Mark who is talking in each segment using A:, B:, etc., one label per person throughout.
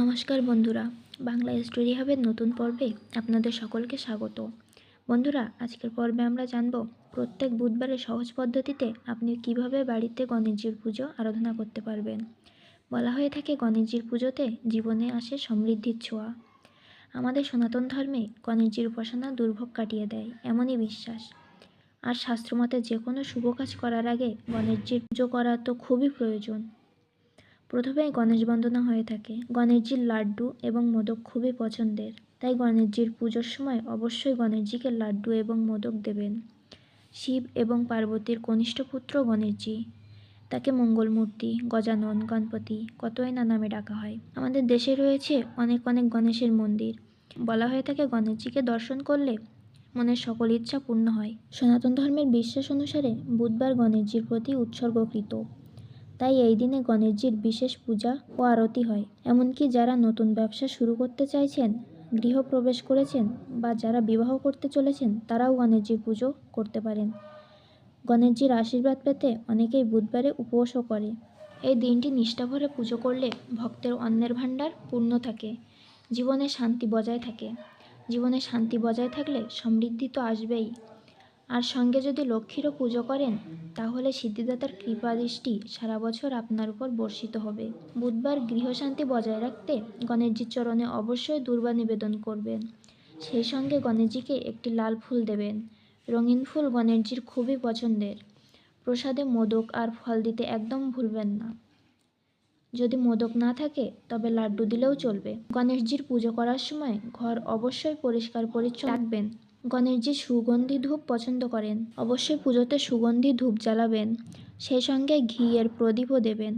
A: নমস্কার বন্ধুরা, বাংলা স্টোরি হাবের নতুন পর্বে আপনাদের সকলকে স্বাগত। বন্ধুরা, আজকের পর্বে আমরা জানব প্রত্যেক বুধবারের সহজ পদ্ধতিতে আপনি কীভাবে বাড়িতে গণেশজির পুজো আরাধনা করতে পারবেন। বলা হয়ে থাকে গণেশজির পুজোতে জীবনে আসে সমৃদ্ধির ছোঁয়া। আমাদের সনাতন ধর্মে গণেশজির উপাসনা দুর্ভোগ কাটিয়ে দেয়, এমনই বিশ্বাস। আর শাস্ত্রমতে যে কোনো শুভ কাজ করার আগে গণেশজির পুজো করা তো খুবই প্রয়োজন। প্রথমেই গণেশ বন্দনা হয়ে থাকে। গণেশজির লাড্ডু এবং মোদক খুবই পছন্দের। তাই গণেশজির পুজোর সময় অবশ্যই গণেশজিকে লাড্ডু এবং মোদক দেবেন। শিব এবং পার্বতীর কনিষ্ঠ পুত্র গণেশজি। তাকে মঙ্গলমূর্তি, গজানন, গণপতি, কতই না নামে ডাকা হয়। আমাদের দেশে রয়েছে অনেক অনেক গণেশের মন্দির। বলা হয়ে থাকে গণেশজিকে দর্শন করলে মনের সকল ইচ্ছা পূর্ণ হয়। সনাতন ধর্মের বিশ্বাস অনুসারে বুধবার গণেশজির প্রতি উৎসর্গকৃত। তাই এই দিনে গণেশজির বিশেষ পূজা ও আরতি হয়। এমনকি যারা নতুন ব্যবসা শুরু করতে চাইছেন গৃহপ্রবেশ করেছেন বা যারা বিবাহ করতে চলেছেন, তারাও গণেশজির পুজো করতে পারেন। গণেশজির আশীর্বাদ পেতে অনেকেই বুধবারে উপবাসও করে। এই দিনটি নিষ্ঠাভরে পুজো করলে ভক্তের অন্নের ভাণ্ডার পূর্ণ থাকে, জীবনে শান্তি বজায় থাকে। জীবনে শান্তি বজায় থাকলে সমৃদ্ধি তো আসবেই। আর সঙ্গে যদি লক্ষ্মীরও পুজো করেন, তাহলে সিদ্ধিদাতার কৃপা দৃষ্টি সারা বছর আপনার উপর বর্ষিত হবে। বুধবার গৃহশান্তি বজায় রাখতে গণেশজির চরণে অবশ্যই দুর্বা নিবেদন করবেন। সেই সঙ্গে গণেশজিকে একটি লাল ফুল দেবেন। রঙিন ফুল গণেশজির খুবই পছন্দের। প্রসাদে মোদক আর ফল দিতে একদম ভুলবেন না। যদি মোদক না থাকে, তবে লাড্ডু দিলেও চলবে। গণেশজির পুজো করার সময় ঘর অবশ্যই পরিষ্কার পরিচ্ছন্ন রাখবেন। গণেশজি সুগন্ধি ধূপ পছন্দ করেন, অবশ্যই পুজোতে সুগন্ধি ধূপ জ্বালাবেন। সেই সঙ্গে ঘিয়ের প্রদীপও দেবেন।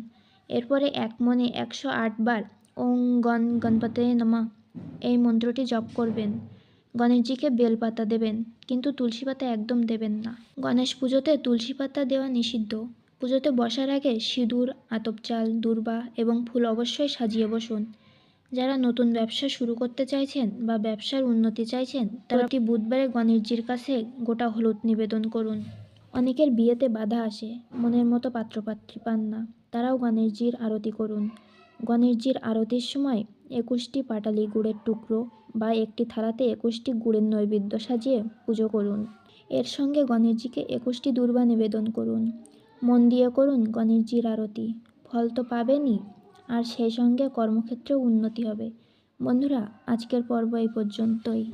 A: এরপরে এক মনে একশো আট বার ওং গণ গণপতে নমা এই মন্ত্রটি জপ করবেন। গণেশজিকে বেলপাতা দেবেন, কিন্তু তুলসী পাতা একদম দেবেন না। গণেশ পুজোতে তুলসী পাতা দেওয়া নিষিদ্ধ। পুজোতে বসার আগে সিঁদুর, আতপ চাল, দূর্বা এবং ফুল অবশ্যই সাজিয়ে বসুন। যারা নতুন ব্যবসা শুরু করতে চাইছেন বা ব্যবসার উন্নতি চাইছেন তারা প্রতি বুধবারে গণেশজির কাছে গোটা হলুদ নিবেদন করুন? অনেকের বিয়েতে বাধা আসে মনের মতো পাত্রপাত্রী পান না তারাও গণেশজির আরতি করুন। গণেশজির আরতির সময় একুশটি পাটালি গুড়ের টুকরো বা একটি থালাতে একুশটি গুড়ের নৈবেদ্য সাজিয়ে পুজো করুন। এর সঙ্গে গণেশজিকে একুশটি দুর্বা নিবেদন করুন। মন দিয়ে করুন গণেশজির আরতি। ফল তো পাবেনই আর সেই সঙ্গে কর্মক্ষেত্রেও উন্নতি হবে। বন্ধুরা আজকের পর্ব এই পর্যন্তই।